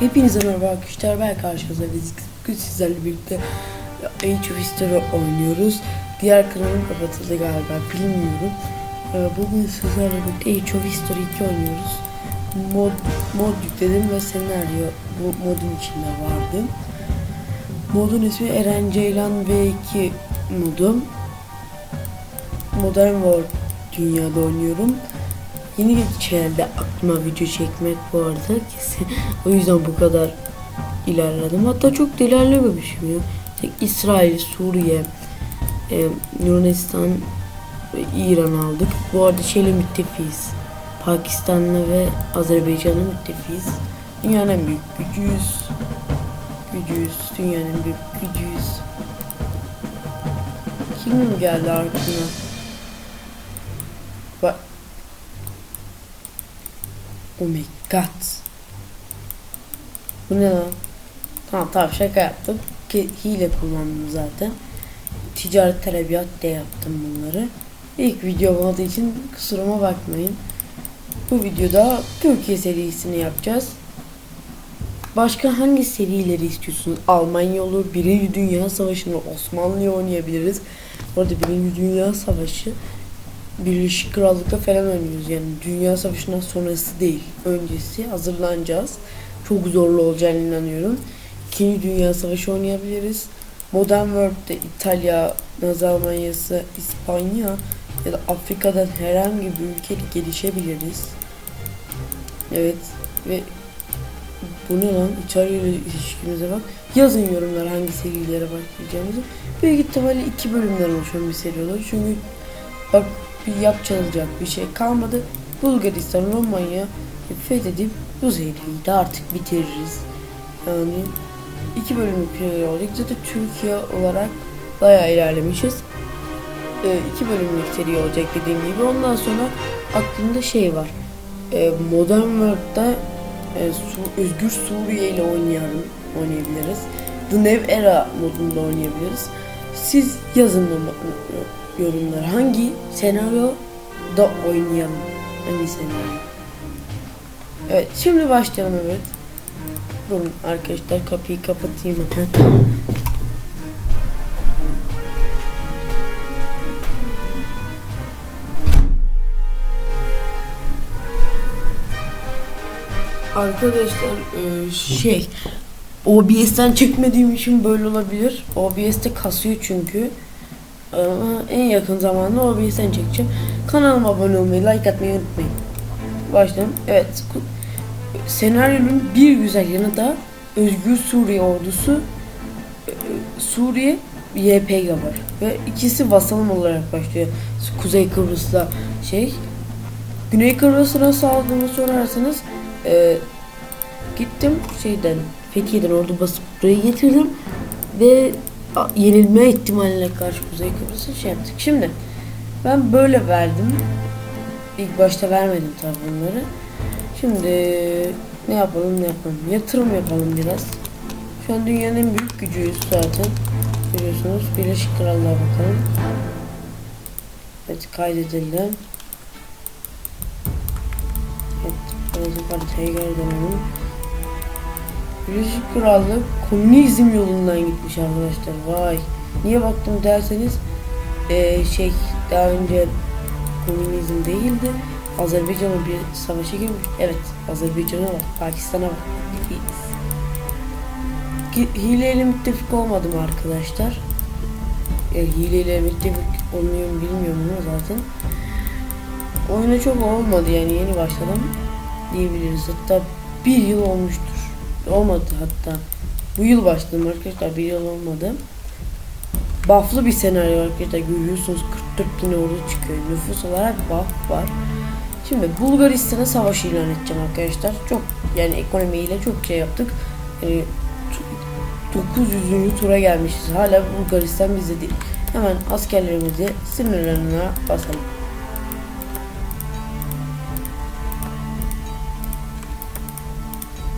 Hepinize merhaba arkadaşlar ben karşınızda biz bugün sizlerle birlikte Age of History oynuyoruz. Diğer kanalım kapatıldı galiba bilmiyorum. Ee, Bugün sizlerle birlikte Age of History 2 oynuyoruz. Mod, mod yükledim ve senaryo bu modun içinde vardı. Modun ismi Eren Ceylan V2 modum. Modern World dünyada oynuyorum. Yeni geldi aklıma video çekmek bu arada kesin. O yüzden bu kadar ilerledim. Hatta çok da ilerlememişim ya. Tek İsrail, Suriye, e, Yunanistan ve İran aldık. Bu arada şeyle müttefiyiz. Pakistan'la ve Azerbaycan'la müttefiyiz. Dünyanın en büyük gücüyüz. Gücüyüz. Dünyanın en büyük gücüyüz. Kim geldi aklına? Bak Oh my god. Bu ne lan? Tamam tamam şaka yaptım. Ki hile kullandım zaten. Ticaret talebiyat de yaptım bunları. İlk video olduğu için kusuruma bakmayın. Bu videoda Türkiye serisini yapacağız. Başka hangi serileri istiyorsunuz? Almanya olur, Birinci Dünya Savaşı'nı Osmanlı'ya oynayabiliriz. Orada Birinci Dünya Savaşı Birleşik Krallık'ta falan oynuyoruz. Yani Dünya Savaşı'ndan sonrası değil öncesi hazırlanacağız. Çok zorlu olacağını inanıyorum. İkinci Dünya Savaşı oynayabiliriz. Modern World'de İtalya, Nazi Almanyası, İspanya ya da Afrika'dan herhangi bir ülkede gelişebiliriz. Evet ve bu ne lan? İtalya ile ilişkimize bak. Yazın yorumlar hangi serilere başlayacağımızı. Büyük ihtimalle iki bölümden oluşan bir seri olur. Çünkü bak bir yapacağılacak bir şey kalmadı. Bulgaristan, Romanya fethedip seriyi de artık bitiririz. Yani iki bölümlük bir olacak. Zaten Türkiye olarak bayağı ilerlemişiz. Ee, iki bölümlük seri olacak dediğim gibi. Ondan sonra aklımda şey var. Ee, Modern World'da e, Su- Özgür Suriye ile oynayalım, oynayabiliriz. The New Era modunda oynayabiliriz. Siz yazın yorumlar. Hangi senaryo da oynayalım? Hangi senaryo? Evet şimdi başlayalım evet. Durun arkadaşlar kapıyı kapatayım hemen. Arkadaşlar e, şey OBS'ten çekmediğim için böyle olabilir. OBS'te kasıyor çünkü. Ama en yakın zamanda OBS'ten çekeceğim. Kanalıma abone olmayı, like atmayı unutmayın. Başlayalım. Evet. Senaryonun bir güzel yanı da Özgür Suriye ordusu e, Suriye YPG var. Ve ikisi vasalım olarak başlıyor. Kuzey Kıbrıs'ta şey. Güney Kıbrıs'a nasıl aldığımı sorarsanız e, gittim şeyden Fethiye'den ordu basıp buraya getirdim ve yenilme ihtimaline karşı Kuzey Kıbrıs'a şey yaptık. Şimdi ben böyle verdim. İlk başta vermedim tabii bunları. Şimdi ne yapalım ne yapalım. Yatırım yapalım biraz. Şu an dünyanın en büyük gücüyüz zaten. Görüyorsunuz. Birleşik Krallığa bakalım. Evet kaydedelim. Evet. Biraz haritaya geri dönelim. Birleşik Krallık komünizm yolundan gitmiş arkadaşlar. Vay. Niye baktım derseniz eee, şey daha önce komünizm değildi. Azerbaycan'a bir savaşa girmiş. Evet Azerbaycan'a var. Pakistan'a var. Hi- Hileyle müttefik olmadım arkadaşlar. E, hileyle müttefik olmuyor mu bilmiyorum ama zaten. Oyuna çok olmadı yani yeni başladım diyebiliriz. Hatta bir yıl olmuştur. Olmadı hatta. Bu yıl başladım arkadaşlar bir yıl olmadı. Buff'lı bir senaryo arkadaşlar görüyorsunuz 44 bin ordu çıkıyor. Nüfus olarak buff var. Şimdi Bulgaristan'a savaş ilan edeceğim arkadaşlar. Çok yani ekonomiyle çok şey yaptık. Yani tu- 900. tura gelmişiz. Hala Bulgaristan bizde değil. Hemen askerlerimizi sınırlarına basalım.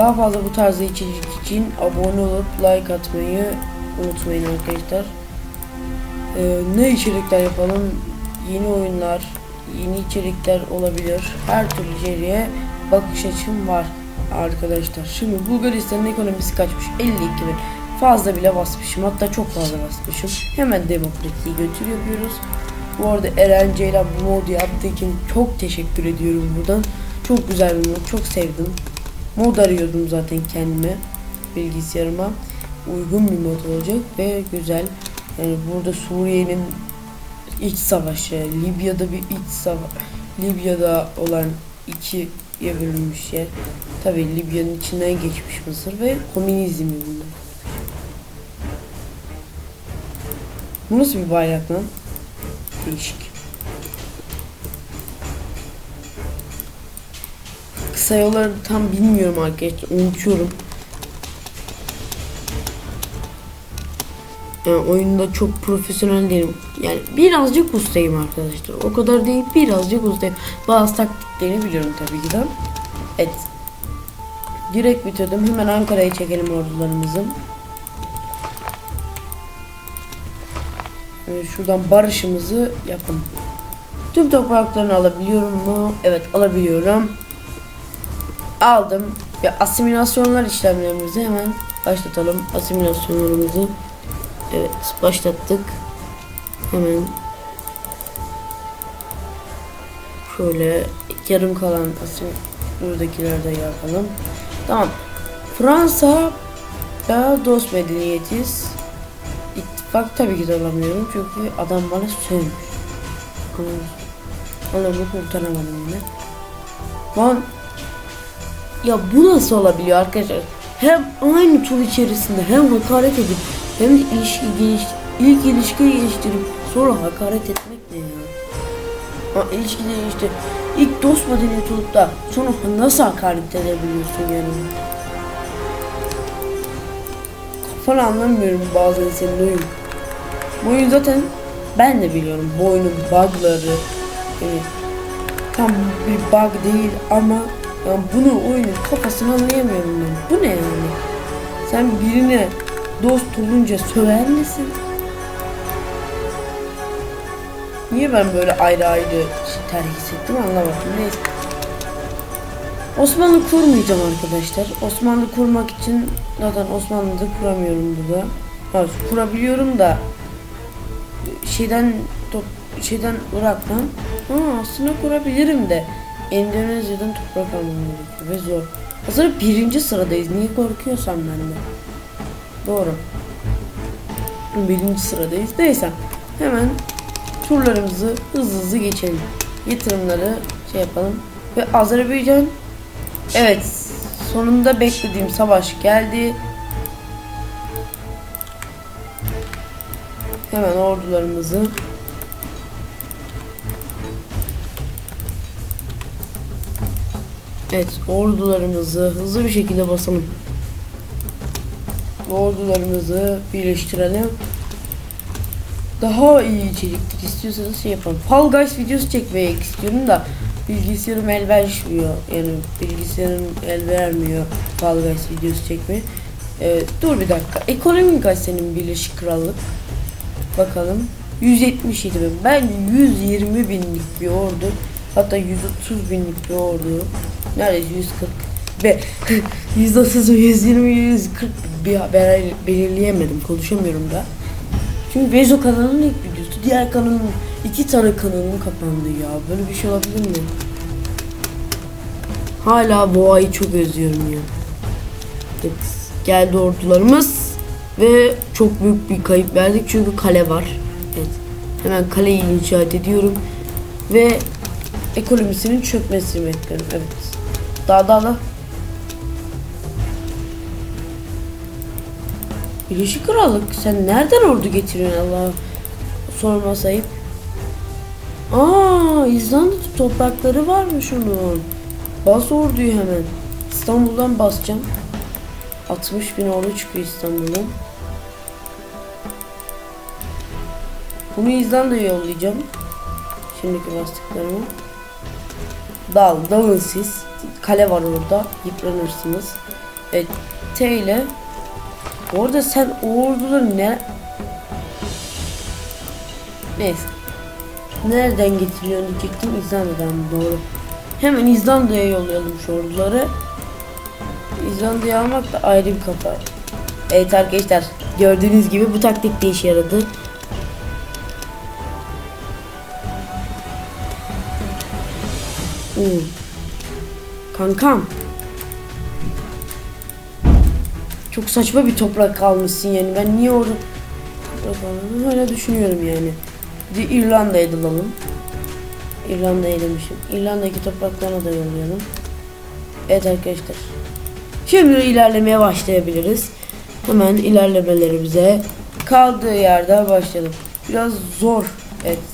Daha fazla bu tarzda içerik için abone olup like atmayı unutmayın arkadaşlar. Ee, ne içerikler yapalım? Yeni oyunlar, yeni içerikler olabilir. Her türlü içeriğe bakış açım var. Arkadaşlar şimdi Bulgaristan'ın ekonomisi kaçmış? 52 bin. Fazla bile basmışım. Hatta çok fazla basmışım. Hemen demokrasiyi götür yapıyoruz. Bu arada Eren Ceylan bu modu yaptığı için çok teşekkür ediyorum buradan. Çok güzel bir mod. Çok sevdim. Mod arıyordum zaten kendime. Bilgisayarıma. Uygun bir mod olacak ve güzel. Yani burada Suriye'nin iç savaşı, Libya'da bir iç savaş, Libya'da olan ikiye bölünmüş yer. Tabi Libya'nın içinden geçmiş Mısır ve komünizmi bunlar. Bu nasıl bir bayrak lan? Değişik. Kısa yolları tam bilmiyorum arkadaşlar. Unutuyorum. Yani oyunda çok profesyonel değilim. Yani birazcık ustayım arkadaşlar. O kadar değil birazcık ustayım. Bazı taktiklerini biliyorum tabii ki de. Evet. Direkt bitirdim. Hemen Ankara'ya çekelim ordularımızı. Ee, şuradan barışımızı yapalım. Tüm topraklarını alabiliyorum mu? Evet alabiliyorum. Aldım. Ve asimilasyonlar işlemlerimizi hemen başlatalım. Asimilasyonlarımızı Evet başlattık. Hemen şöyle yarım kalan asim buradakileri de yapalım. Tamam. Fransa da dost medeniyetiz. İttifak tabii ki de olamıyorum çünkü adam bana sövmüş. Adamı kurtaramadım yine. Lan ya bu nasıl olabiliyor arkadaşlar? Hem aynı tur içerisinde hem hakaret edip hem de ilişki geliş, ilk ilişki geliştirip sonra hakaret etmek ne ya? Ha, ilişkide işte ilk dost medeniyet olup da sonra nasıl hakaret edebiliyorsun yani? Kafanı anlamıyorum bazen senin oyun. Bu oyun zaten ben de biliyorum bu oyunun bugları yani tam bir bug değil ama yani bunu oyunun kafasını anlayamıyorum ben. Bu ne yani? Sen birine dost olunca söver misin? Niye ben böyle ayrı ayrı şey terk hissettim anlamadım. Neyse. Osmanlı kurmayacağım arkadaşlar. Osmanlı kurmak için zaten Osmanlı'da kuramıyorum burada. Ha, kurabiliyorum da şeyden top, şeyden Irak'tan ha, aslında kurabilirim de Endonezya'dan toprak almam gerekiyor ve zor. Hazır birinci sıradayız. Niye korkuyorsam ben de. Doğru. Birinci sıradayız. Neyse. Hemen turlarımızı hızlı hızlı geçelim. Yatırımları şey yapalım. Ve Azerbaycan Evet. Sonunda beklediğim savaş geldi. Hemen ordularımızı Evet, ordularımızı hızlı bir şekilde basalım. Ordularımızı birleştirelim. Daha iyi içerikler istiyorsanız şey yapalım. Fall Guys videosu çekmeye istiyorum da bilgisayarım el vermiyor. Yani bilgisayarım el vermiyor Fall Guys videosu çekmeye. Ee, dur bir dakika. Ekonomi kaç senin Birleşik Krallık? Bakalım. 177 bin. Ben 120 binlik bir ordu. Hatta 130 binlik bir ordu. Neredeyse 140 ve 130 120 140 bir haber belirleyemedim. Konuşamıyorum da. Çünkü Vezo kanalının ilk videosu. Diğer kanalın iki tane kanalım kapandı ya. Böyle bir şey olabilir mi? Hala Boğa'yı çok özlüyorum ya. Evet. Geldi ordularımız. Ve çok büyük bir kayıp verdik çünkü kale var. Evet. Hemen kaleyi inşaat ediyorum. Ve ekonomisinin çökmesini bekliyorum. Evet. Daha daha da. Birleşik Krallık sen nereden ordu getiriyorsun Allah sorma sayıp. Aa İzlanda toprakları varmış onun. Bas orduyu hemen. İstanbul'dan basacağım. 60 bin ordu çıkıyor İstanbul'dan. Bunu İzlanda'ya yollayacağım. Şimdiki bastıklarımı. Dal, dalın siz. Kale var orada. Yıpranırsınız. Evet. T ile Orada sen orduları ne... Neyse. Nereden getiriyorsun diyecektim. İzlanda'dan doğru. Hemen İzlanda'ya yollayalım şu orduları. İzlanda'yı almak da ayrı bir kafa. Evet arkadaşlar gördüğünüz gibi bu taktik de işe yaradı. Oo. Kankam. Çok saçma bir toprak kalmışsın yani. Ben niye orada toprak aldım? Hala düşünüyorum yani. Bir İrlanda'ya dalalım. İrlanda'ya demişim. İrlanda'daki topraklarına da yollayalım. Evet arkadaşlar. Şimdi ilerlemeye başlayabiliriz. Hemen ilerlemelerimize kaldığı yerde başlayalım. Biraz zor. Evet.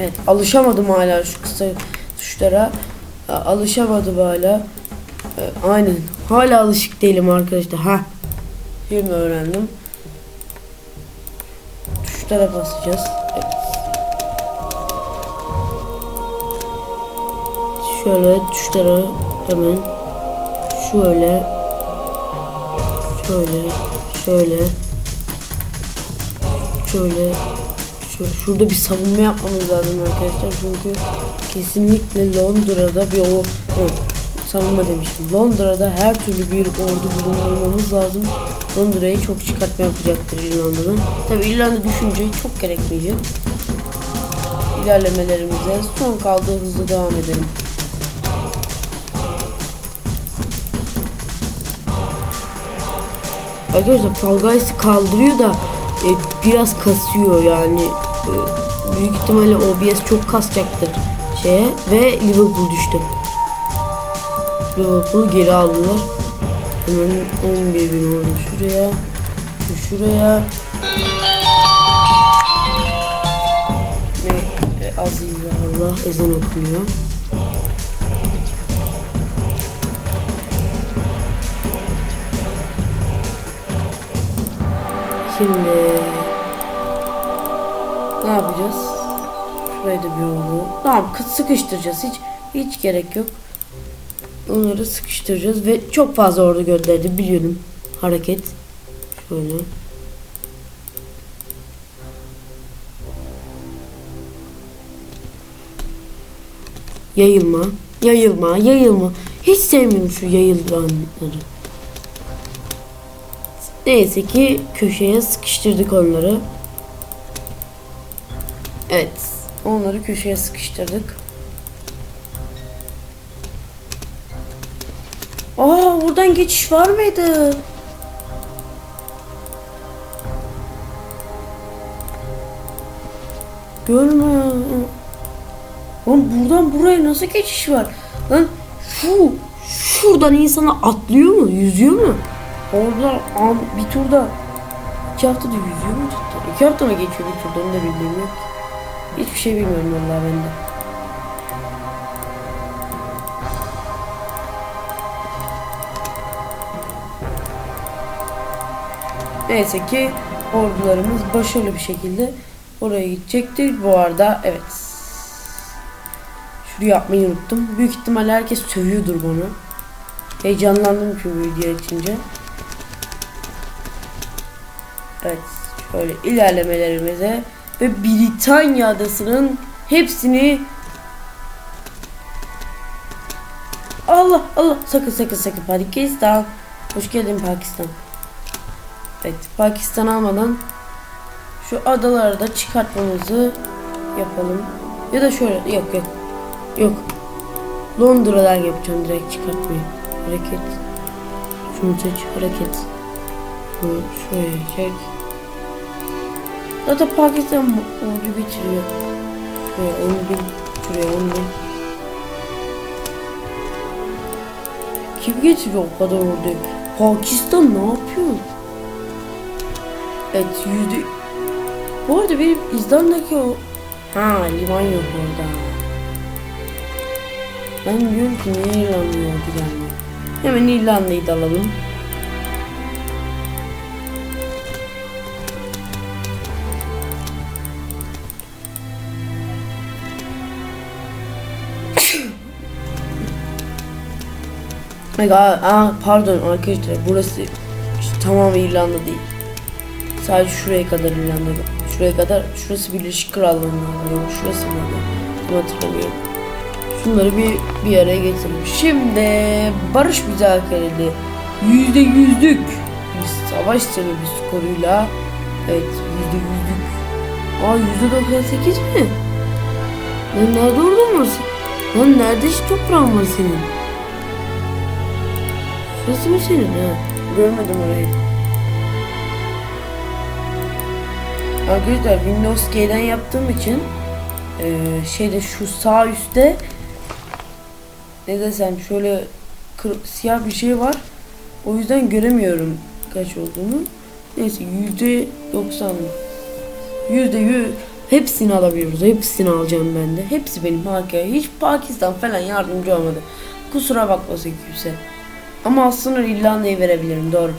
Evet alışamadım hala şu kısa tuşlara. Alışamadım hala. E, Aynen. Hala alışık değilim arkadaşlar. Ha. Şimdi öğrendim. Tuşlara basacağız. Evet. Şöyle tuşlara hemen şöyle şöyle şöyle şöyle şu- şurada bir savunma yapmamız lazım arkadaşlar çünkü kesinlikle Londra'da bir o o, savunma demiştim. Londra'da her türlü bir ordu bulundurmamız lazım. Londra'yı çok çıkartma yapacaktır İrlanda'dan. Tabi İrlanda düşünce çok gerekmeyecek. İlerlemelerimize son kaldığı hızlı devam edelim. Arkadaşlar Fall kaldırıyor da e, biraz kasıyor yani. E, büyük ihtimalle OBS çok kasacaktır şeye ve Liverpool düştü. Liverpool geri aldılar. Hemen 11 bin oldu şuraya. Şu şuraya. Ve e, Aziz Allah ezan okunuyor. Şimdi ne yapacağız? Şurayı da bir yolu. Tamam kı- sıkıştıracağız. Hiç hiç gerek yok. Onları sıkıştıracağız ve çok fazla orada gönderdi biliyorum. Hareket. Şöyle. Yayılma. Yayılma. Yayılma. Hiç sevmiyorum şu yayılanları. Neyse ki köşeye sıkıştırdık onları. Evet. Onları köşeye sıkıştırdık. Aa buradan geçiş var mıydı? Görme. Lan buradan buraya nasıl geçiş var? Lan şu şuradan insana atlıyor mu? Yüzüyor mu? Orada am, bir turda iki haftada yüzüyor mu cidden? İki hafta mı geçiyor bir turda onu da bilmiyorum. Hiçbir şey bilmiyorum vallahi ben de. Neyse ki ordularımız başarılı bir şekilde oraya gidecektir. Bu arada evet. Şunu yapmayı unuttum. Büyük ihtimalle herkes sövüyordur bana. Heyecanlandım çünkü video içince. Evet. Şöyle ilerlemelerimize ve Britanya adasının hepsini Allah Allah sakın sakın sakın Pakistan. Hoş geldin Pakistan. Evet Pakistan almadan şu adaları da çıkartmamızı yapalım. Ya da şöyle yok yok. Yok. Londra'dan yapacağım direkt çıkartmayı. Hareket. Şunu seç hareket. Şunu şuraya çek. Zaten Pakistan ordu bitiriyor. Şuraya 10 bin. Şuraya 10 bin. Kim getiriyor o kadar orduyu? Pakistan ne yapıyor? Evet yüzde... Bu arada benim İzlanda'daki o... Ha liman yok orada. Ben diyorum ki niye İrlanda'ya ordu gelmiyor? Hemen İrlanda'yı da alalım. Aa, pardon arkadaşlar burası işte tamamı İrlanda değil. Sadece şuraya kadar İrlanda. şuraya kadar. Şurası Birleşik Krallığı'nın. Şurası mı? Tam hatırlamıyorum. Şunları bir bir araya getirelim. Şimdi barış müzakereli yüzde yüzlük bir savaş sebebi skoruyla evet yüzde yüzlük Aa yüzde 98 mi? Lan nerede oradan var? sen- Lan nerede hiç toprağın var senin? Şurası mı senin ha? Görmedim orayı. Arkadaşlar Windows G'den yaptığım için eee şeyde şu sağ üstte ne desem şöyle kır- siyah bir şey var. O yüzden göremiyorum kaç olduğunu. Neyse yüzde doksan yüzde yüz hepsini alabiliyoruz. Hepsini alacağım ben de. Hepsi benim hakikaten. Hiç Pakistan falan yardımcı olmadı. Kusura bakmasın kimse. Ama aslında İrlanda'yı verebilirim doğru.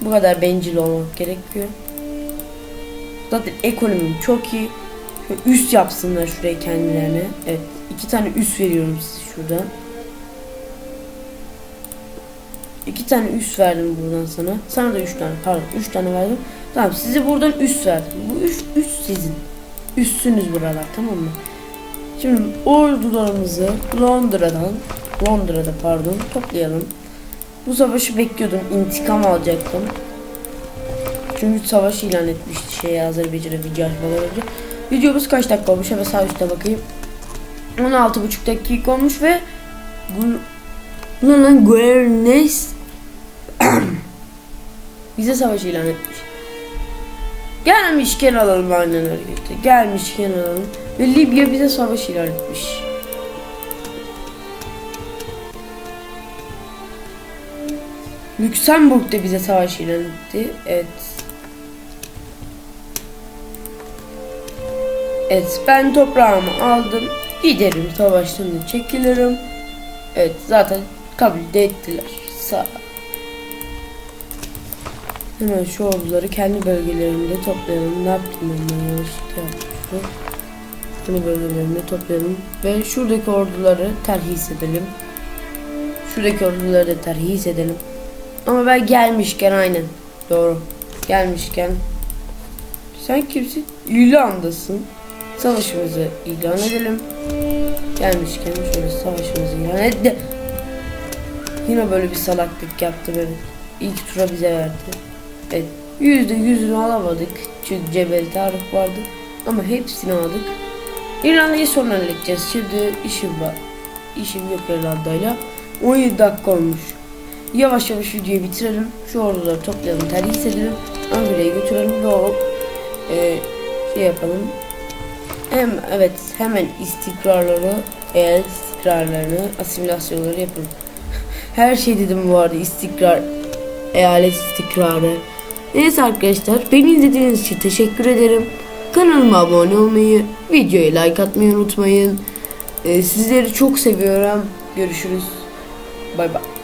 Bu kadar bencil olmak gerekiyor. Zaten ekonomim çok iyi. Şöyle üst yapsınlar şuraya kendilerine. Evet. iki tane üst veriyorum size şuradan. İki tane üst verdim buradan sana. Sana da üç tane pardon üç tane verdim. Tamam size buradan üst verdim. Bu üst, üst sizin. Üstünüz buralar tamam mı? Şimdi ordularımızı Londra'dan Londra'da pardon toplayalım. Bu savaşı bekliyordum. intikam alacaktım. Çünkü savaş ilan etmişti şey Azerbaycan'a video açmadan önce. Videomuz kaç dakika olmuş? Hemen sağ üstte bakayım. 16,5 dakika olmuş ve lan Guernes bize savaş ilan etmiş. Gelmişken alalım aynen hareketi. Gelmişken alalım. Ve Libya bize savaş ilan etmiş. Lüksemburg da bize savaş ilan etti. Evet. Evet ben toprağımı aldım. Giderim savaştan da çekilirim. Evet zaten kabul de ettiler. Sağ. Hemen şu orduları kendi bölgelerinde toplayalım. Ne yaptım ben ben yanlışlıkla. Kendi bölgelerinde toplayalım. Ve şuradaki orduları terhis edelim. Şuradaki orduları da terhis edelim. Ama ben gelmişken aynen. Doğru. Gelmişken. Sen kimsin? İlandasın. Savaşımızı ilan edelim. Gelmişken şöyle savaşımızı ilan etti. Yine böyle bir salaklık yaptı böyle. İlk tura bize verdi. Evet. Yüzde yüzünü alamadık. Çünkü Cebel Tarık vardı. Ama hepsini aldık. İrlanda'yı sonra halledeceğiz. Şimdi işim var. İşim yok İrlanda'yla. 17 dakika olmuş. Yavaş yavaş videoyu bitirelim. Şu orduları toplayalım, terhis edelim. Ankara'ya götürelim ve o e, şey yapalım. Hem evet hemen istikrarları, eyalet istikrarlarını, asimilasyonları yapalım. Her şey dedim bu arada istikrar, eyalet istikrarı. Neyse arkadaşlar beni izlediğiniz için teşekkür ederim. Kanalıma abone olmayı, videoya like atmayı unutmayın. Ee, sizleri çok seviyorum. Görüşürüz. Bay bay.